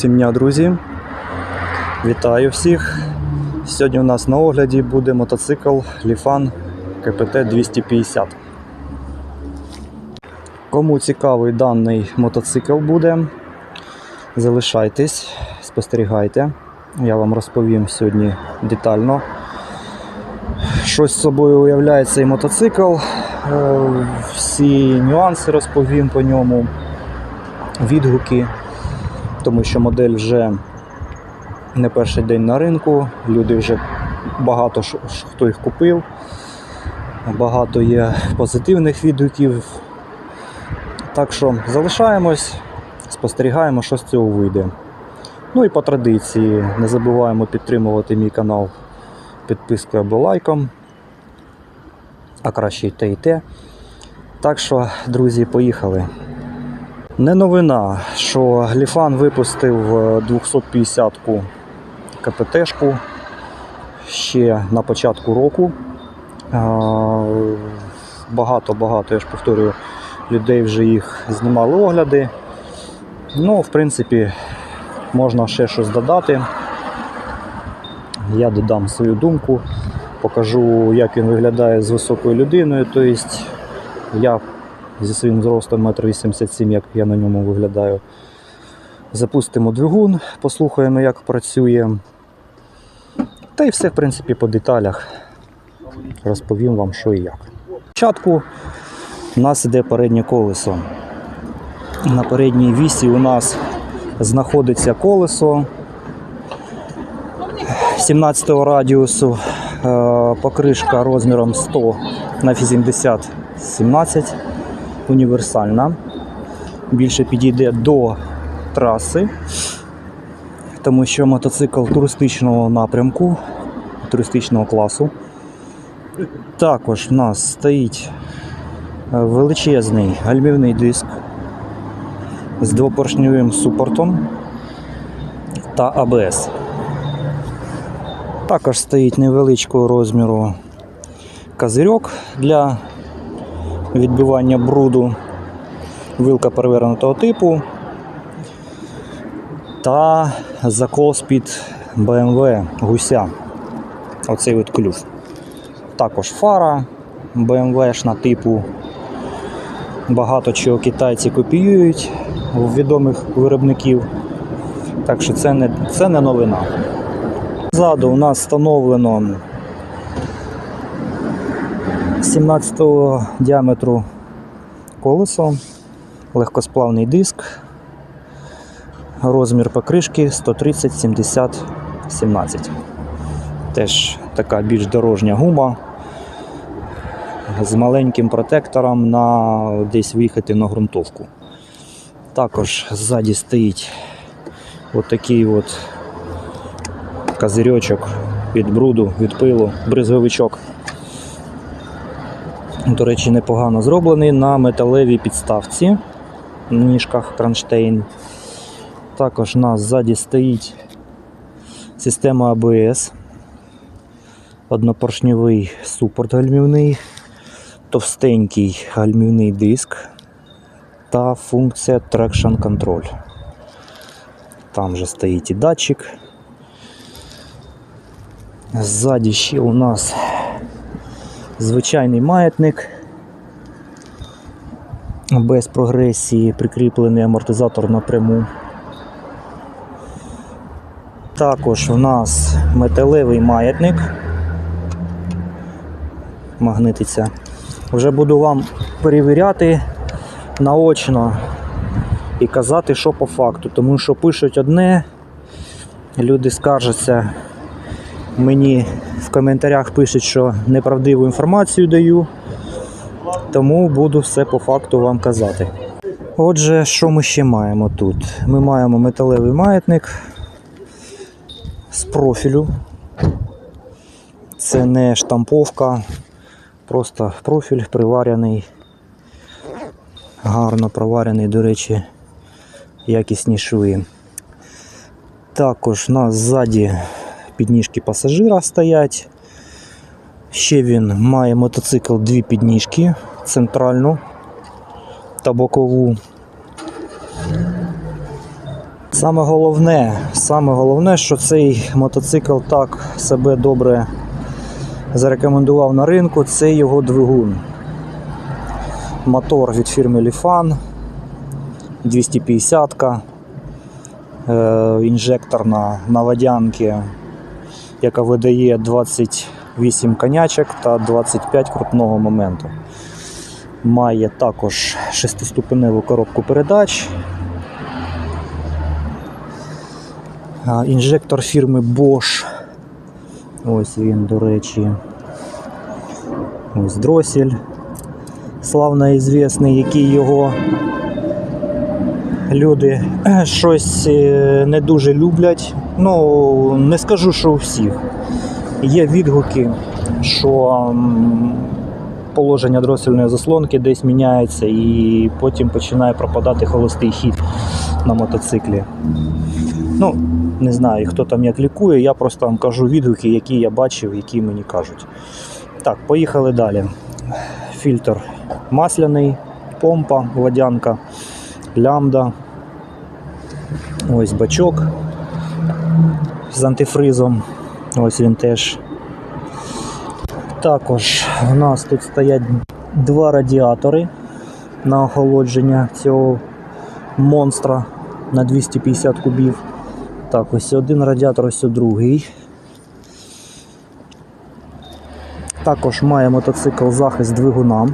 Всім друзі. Вітаю всіх. Сьогодні у нас на огляді буде мотоцикл Lifan КПТ 250. Кому цікавий даний мотоцикл буде, залишайтесь, спостерігайте. Я вам розповім сьогодні детально, що з собою уявляє цей мотоцикл. Е, Всі нюанси розповім по ньому, відгуки тому що модель вже не перший день на ринку, люди вже багато хто їх купив, багато є позитивних відгуків. Так що залишаємось, спостерігаємо, що з цього вийде. Ну і по традиції не забуваємо підтримувати мій канал підпискою або лайком, а краще й те і те. Так що, друзі, поїхали. Не новина, що Гліфан випустив е, 250-ку КПТшку ще на початку року. Багато-багато, я ж повторюю, людей вже їх знімали огляди. Ну, в принципі, можна ще щось додати. Я додам свою думку, покажу, як він виглядає з високою людиною. Тобто я зі своїм зростом 1,87 м, як я на ньому виглядаю. Запустимо двигун, послухаємо, як працює. Та й все, в принципі, по деталях. Розповім вам, що і як. Спочатку у нас іде переднє колесо. На передній вісі у нас знаходиться колесо 17 радіусу, е, покришка розміром 100 на 80 17 універсальна. Більше підійде до траси, тому що мотоцикл туристичного напрямку, туристичного класу. Також в нас стоїть е, величезний гальмівний диск з двопоршневим супортом та АБС. Також стоїть невеличкого розміру козирьок для відбивання бруду, вилка перевернутого типу та закос під BMW гуся. Оцей от клюв. Також фара BMW-шна типу. Багато чого китайці копіюють відомих виробників. Так що це не, це не новина. Ззаду у нас встановлено 17 діаметру колесо, легкосплавний диск, розмір покришки 130 70 17. Теж така більш дорожня гума з маленьким протектором на десь виїхати на ґрунтовку. Також ззаді стоїть отакий от козирьочок від бруду, від пилу, бризговичок. До речі, непогано зроблений на металевій підставці в ніжках кронштейн. Також у нас ззаді стоїть система ABS, однопоршньовий супорт гальмівний, товстенький гальмівний диск та функція Traction Control. Там же стоїть і датчик. Ззаді ще у нас звичайний маятник. Без прогресії прикріплений амортизатор напряму. Також у нас металевий маятник. Магнититься. Вже буду вам перевіряти наочно і казати, що по факту. Тому що пишуть одне, люди скаржаться. Мені в коментарях пишуть, що неправдиву інформацію даю, тому буду все по факту вам казати. Отже, що ми ще маємо тут? Ми маємо металевий маятник з профілю. Це не штамповка, просто профіль приварений, гарно проварений, до речі, якісні шви. Також у нас ззаді підніжки пасажира стоять. Ще він має мотоцикл дві підніжки, центральну та бокову. Саме головне, саме головне, що цей мотоцикл так себе добре зарекомендував на ринку, це його двигун. Мотор від фірми Lifan 250 е, інжекторна на водянки, яка видає 28 конячок та 25 крутного моменту. Має також шестиступеневу коробку передач. Інжектор фірми Bosch. Ось він, до речі. Ось дросель. Славно ізвісний, який його люди щось е, не дуже люблять. Ну, не скажу, що у всіх. Є відгуки, що положення дросельної заслонки десь міняється і потім починає пропадати холостий хід на мотоциклі. Ну, не знаю, хто там як лікує, я просто вам кажу відгуки, які я бачив, які мені кажуть. Так, поїхали далі. Фільтр масляний, помпа, водянка, лямбда. Ось бачок з антифризом. Ось він теж. Також у нас тут стоять два радіатори на охолодження цього монстра на 250 кубів. Так, ось один радіатор, ось другий. Також має мотоцикл захист двигуна.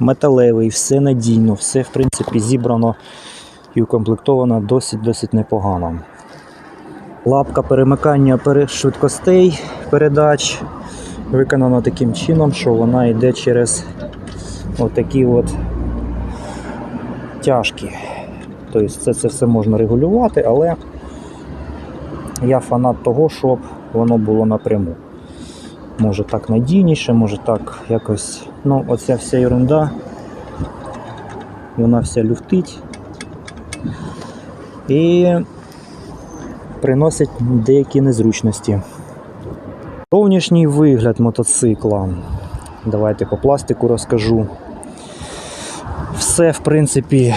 Металевий, все надійно, все в принципі зібрано і укомплектовано досить-досить непогано. Лапка перемикання швидкостей передач виконана таким чином, що вона йде через отакі от тяжкі. Тобто це, це все можна регулювати, але я фанат того, щоб воно було напряму. Може так надійніше, може так якось. Ну, оця вся ерунда, вона вся люфтить і приносить деякі незручності. Зовнішній вигляд мотоцикла. Давайте по пластику розкажу. Все, в принципі,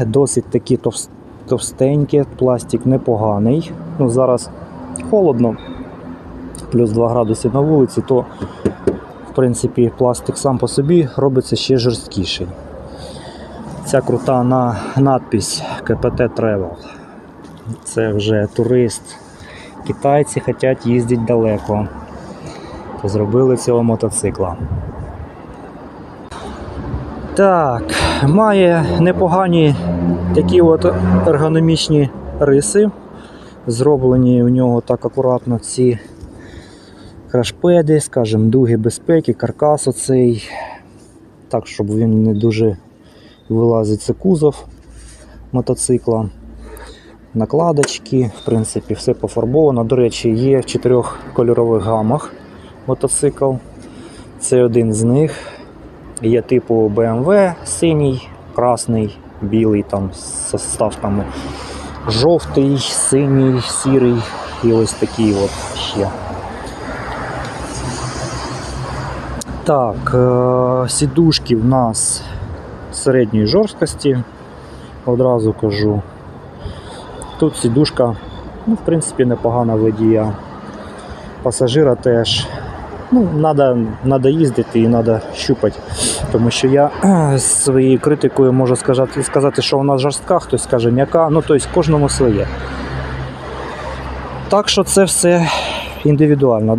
досить таки товс- товстеньке, пластик непоганий. Ну, зараз холодно, плюс 2 градуси на вулиці, то принципі пластик сам по собі робиться ще жорсткіший. Ця крута на надпись КПТ Travel. Це вже турист. Китайці хочуть їздити далеко. Зробили цього мотоцикла. Так, має непогані такі от ергономічні риси. Зроблені у нього так акуратно ці крашпеди, скажімо, дуги безпеки, каркас оцей. Так, щоб він не дуже вилазить це кузов мотоцикла. Накладочки, в принципі, все пофарбовано. До речі, є в чотирьох кольорових гамах мотоцикл. Це один з них. Є типу BMW синій, красний, білий там з составками. Жовтий, синій, сірий і ось такий от ще. Так, е, сідушки в нас середньої жорсткості. Одразу кажу. Тут сідушка, ну, в принципі, непогана водія. Пасажира теж. Ну, надо, надо їздити і треба щупати. Тому що я з своєю критикою можу сказати, сказати, що вона жорстка, хтось скаже м'яка, ну тобто кожному своє. Так що це все індивідуально.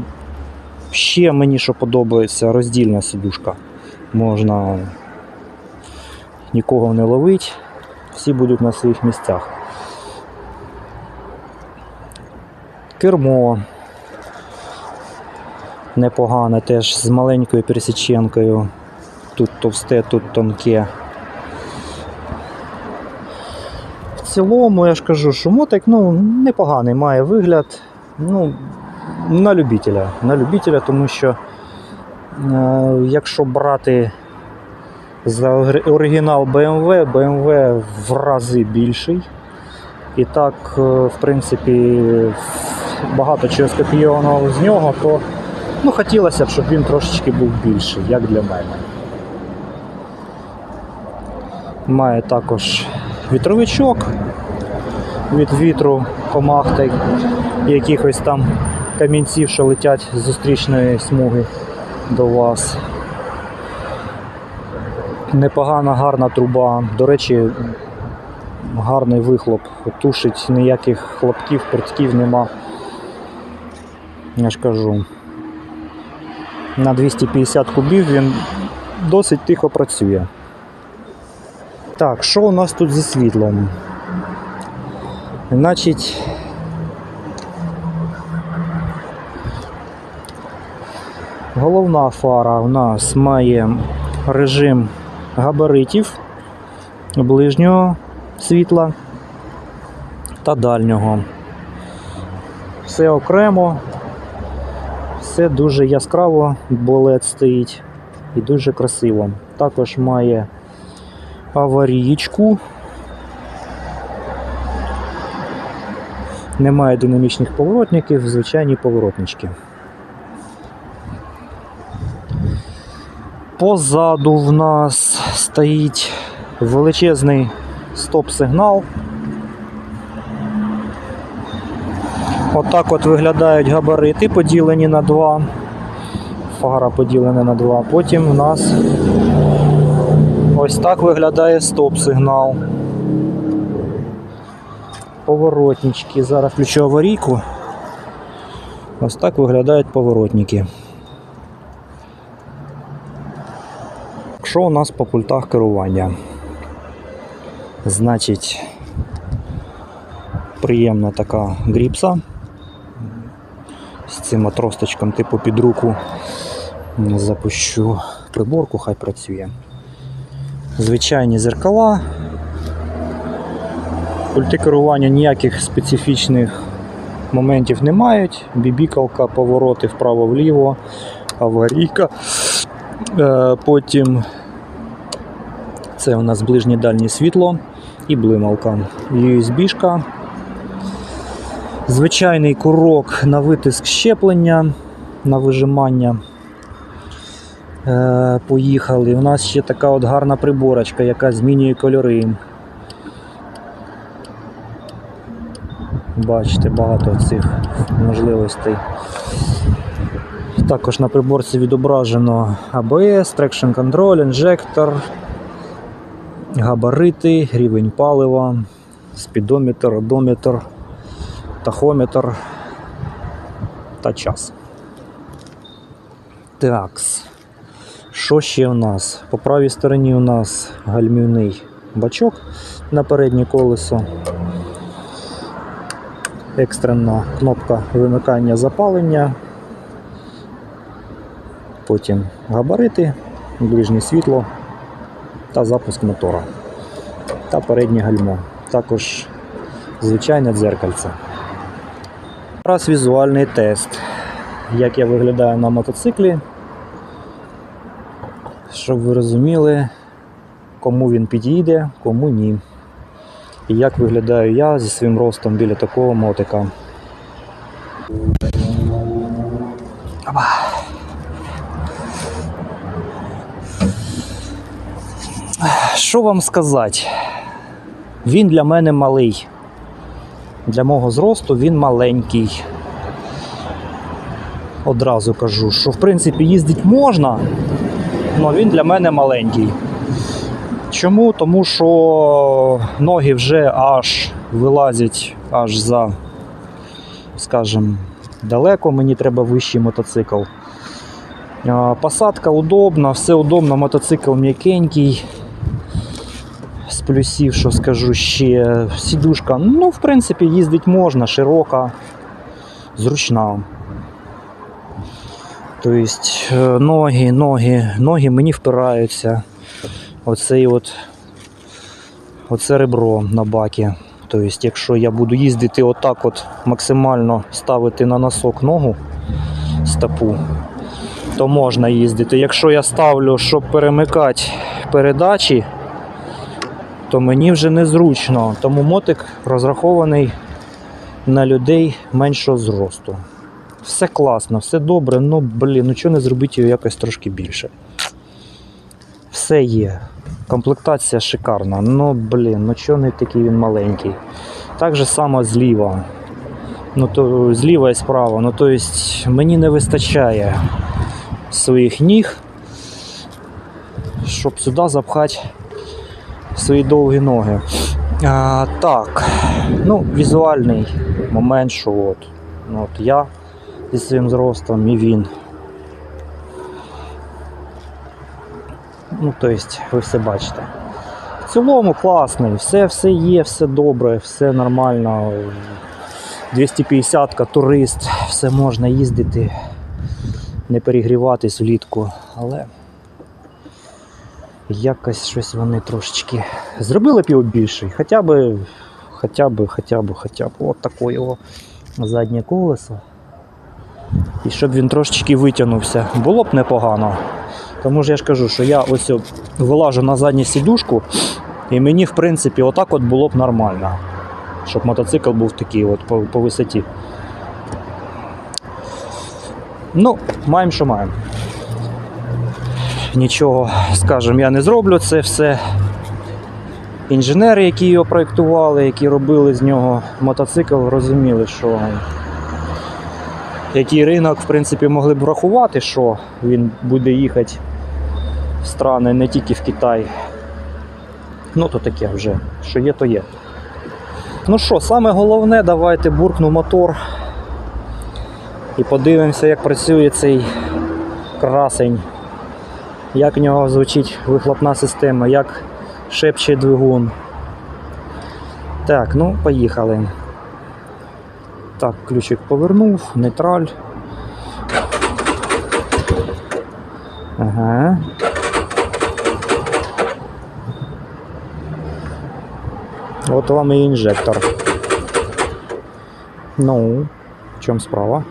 Ще мені що подобається роздільна сідушка. Можна нікого не ловити, всі будуть на своїх місцях. Кермо непогане теж з маленькою пересіченкою. Тут товсте, тут тонке. В цілому я ж кажу, що мотик ну, непоганий має вигляд. Ну, на любителя. На любителя, тому що е, якщо брати за оригінал BMW, BMW в рази більший. І так, е, в принципі, багато чого скопійовано з нього, то ну, хотілося б, щоб він трошечки був більший, як для мене. Має також вітровичок від вітру, комах та якихось там камінців, що летять з зустрічної смуги до вас. Непогана, гарна труба. До речі, гарний вихлоп. Тушить ніяких хлопків, пертків нема. Я ж кажу. На 250 кубів він досить тихо працює. Так, що у нас тут зі світлом? Значить. Головна фара у нас має режим габаритів ближнього світла та дальнього. Все окремо, все дуже яскраво, бо LED стоїть і дуже красиво. Також має аварійку. Немає динамічних поворотників, звичайні поворотнички. Позаду в нас стоїть величезний стоп-сигнал. Отак от виглядають габарити, поділені на два. Фара поділена на два. Потім у нас ось так виглядає стоп-сигнал. Поворотнички. Зараз включу аварійку. Ось так виглядають поворотники. Що у нас по пультах керування? Значить, приємна така гріпса з цим отросточком типу під руку. Запущу приборку, хай працює. Звичайні зеркала. Пульти керування ніяких специфічних моментів не мають. Бібікалка, повороти вправо-вліво, аварійка. Е, Потім це у нас ближнє дальнє світло і блималка. USB-шка. Звичайний курок на витиск щеплення, на вижимання. Е, Поїхали. У нас ще така от гарна приборочка, яка змінює кольори. Бачите, багато цих можливостей. Також на приборці відображено ABS, Traction Control, інжектор, габарити, рівень палива, спідометр, одометр, тахометр та час. Такс. Що ще у нас? По правій стороні у нас гальмівний бачок на переднє колесо. Екстрена кнопка вимикання запалення. Потім габарити, ближнє світло та запуск мотора. Та переднє гальмо. Також звичайне дзеркальце. Зараз візуальний тест. Як я виглядаю на мотоциклі. Щоб ви розуміли, кому він підійде, кому ні. І як виглядаю я зі своїм ростом біля такого мотика. Що вам сказати? Він для мене малий. Для мого зросту він маленький. Одразу кажу, що в принципі їздити можна, але він для мене маленький. Чому? Тому що ноги вже аж вилазять аж за, скажімо, далеко, мені треба вищий мотоцикл. Посадка удобна, все удобно, мотоцикл м'якенький. З плюсів, що скажу ще, сідушка, ну, в принципі, їздить можна, широка, зручна. Тобто е, ноги, ноги, ноги мені впираються. Оцей от, оце ребро на бакі. Тобто, якщо я буду їздити отак, от максимально ставити на носок ногу стопу, то можна їздити. Якщо я ставлю, щоб перемикати передачі, то мені вже незручно. Тому мотик розрахований на людей меншого зросту. Все класно, все добре, ну блін, ну чого не зробити його якось трошки більше. Все. є. Комплектація шикарна. Ну, блін, ну чого не такий він маленький. Так же само зліва. Ну, то зліва і справа. Ну, то есть, мені не вистачає своїх ніг, щоб сюди запхати свої довгі ноги. А, так, ну, візуальний момент, що от, ну, от я зі своїм зростом і він. Ну, тобто, ви все бачите. В цілому класний, все, все є, все добре, все нормально. 250-ка, турист, все можна їздити, не перегріватись влітку, але якось щось вони трошечки зробили б більший, хоча б, хоча б, хоча б, хоча б, от таке його заднє колесо. І щоб він трошечки витягнувся, було б непогано. Тому ж я ж кажу, що я ось вилажу на задню сідушку, і мені, в принципі, отак от було б нормально. Щоб мотоцикл був такий от по, по висоті. Ну, маємо, що маємо. Нічого, скажімо, я не зроблю це все. Інженери, які його проєктували, які робили з нього мотоцикл, розуміли, що який ринок, в принципі, могли б врахувати, що він буде їхати в страни не тільки в Китай. Ну, то таке вже. Що є, то є. Ну що, саме головне, давайте буркну мотор і подивимося, як працює цей красень, як в нього звучить вихлопна система, як шепче двигун. Так, ну, поїхали. Так, ключик повернув, нейтраль. Ага. От вам і інжектор. Ну, в чому справа?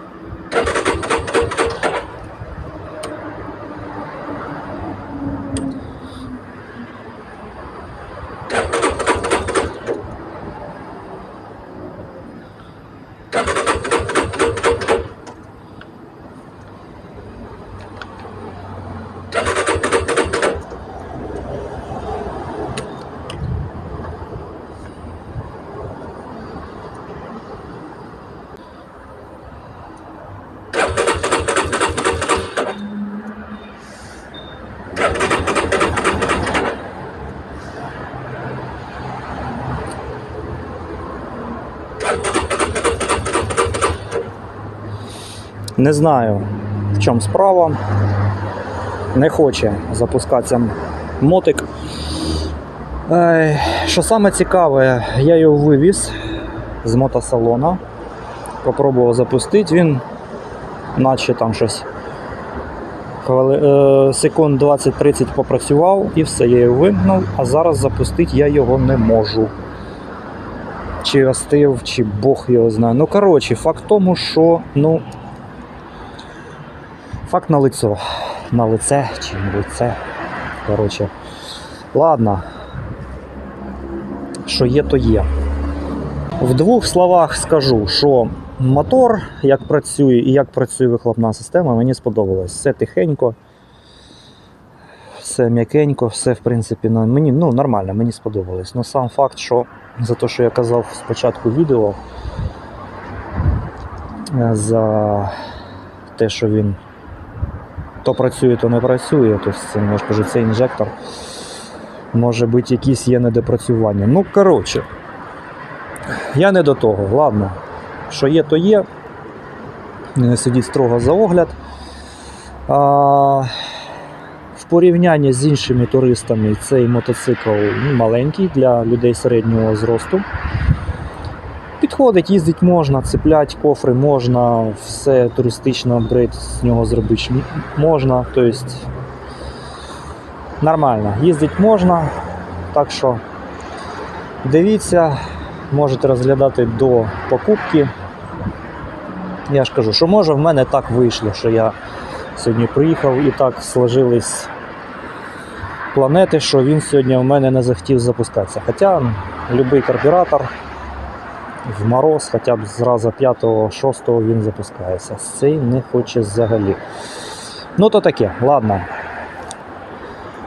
Не знаю, в чому справа. Не хоче запускатися мотик. Що саме цікаве, я його вивіз з мотосалона. Попробував запустити, він наче там щось е, секунд 20-30 попрацював і все, я його вимкнув, а зараз запустити я його не можу. Чи остив, чи Бог його знає. Ну, коротше, факт тому, що ну, Факт на лицо. На лице чи на лице. Коротше. Ладно. Що є, то є. В двох словах скажу, що мотор, як працює і як працює вихлопна система, мені сподобалось. Все тихенько, все м'якенько, все в принципі ну, мені ну, нормально, мені сподобалось. Ну сам факт, що за те, що я казав спочатку відео, е, за те, що він то працює, то не працює. Тобто, це, я кажу, цей інжектор. Може бути, якісь є недопрацювання. Ну, коротше, я не до того. Ладно, що є, то є. Не сидіть строго за огляд. А, в порівнянні з іншими туристами цей мотоцикл маленький для людей середнього зросту. Підходить, їздить можна, цеплять кофри можна, все туристичний апгрейд з нього зробити можна. Тобто нормально, їздить можна. Так що дивіться, можете розглядати до покупки. Я ж кажу, що може в мене так вийшло, що я сьогодні приїхав і так сложились планети, що він сьогодні в мене не захотів запускатися. Хоча будь-який карбюратор в мороз, хоча б зразу 5-6 він запускається. Цей не хоче взагалі. Ну то таке, ладно.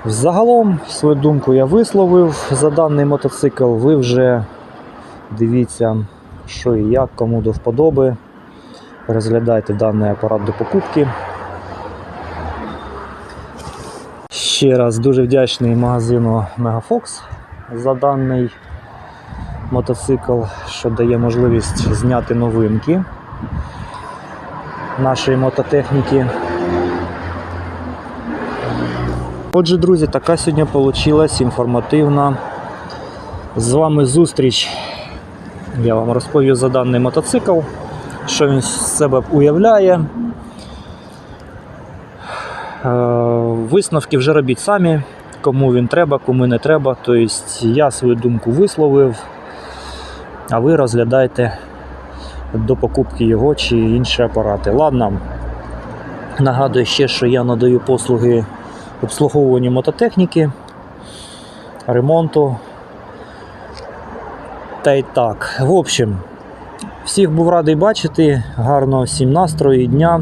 Загалом свою думку я висловив за даний мотоцикл. Ви вже дивіться, що і як, кому до вподоби. Розглядайте даний апарат до покупки. Ще раз дуже вдячний магазину Megafox за даний мотоцикл, що дає можливість зняти новинки нашої мототехніки. Отже, друзі, така сьогодні вийшла інформативна з вами зустріч. Я вам розповів за даний мотоцикл, що він з себе уявляє. Е, Висновки вже робіть самі, кому він треба, кому не треба. Тобто я свою думку висловив, а ви розглядайте до покупки його чи інші апарати. Ладно, нагадую ще, що я надаю послуги обслуговування мототехніки, ремонту. Та й так. В общем, всіх був радий бачити. Гарного всім настрою і дня.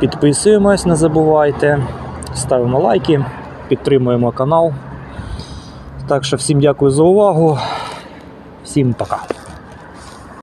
Підписуємось, не забувайте, ставимо лайки, підтримуємо канал. Так що всім дякую за увагу. Всім пока.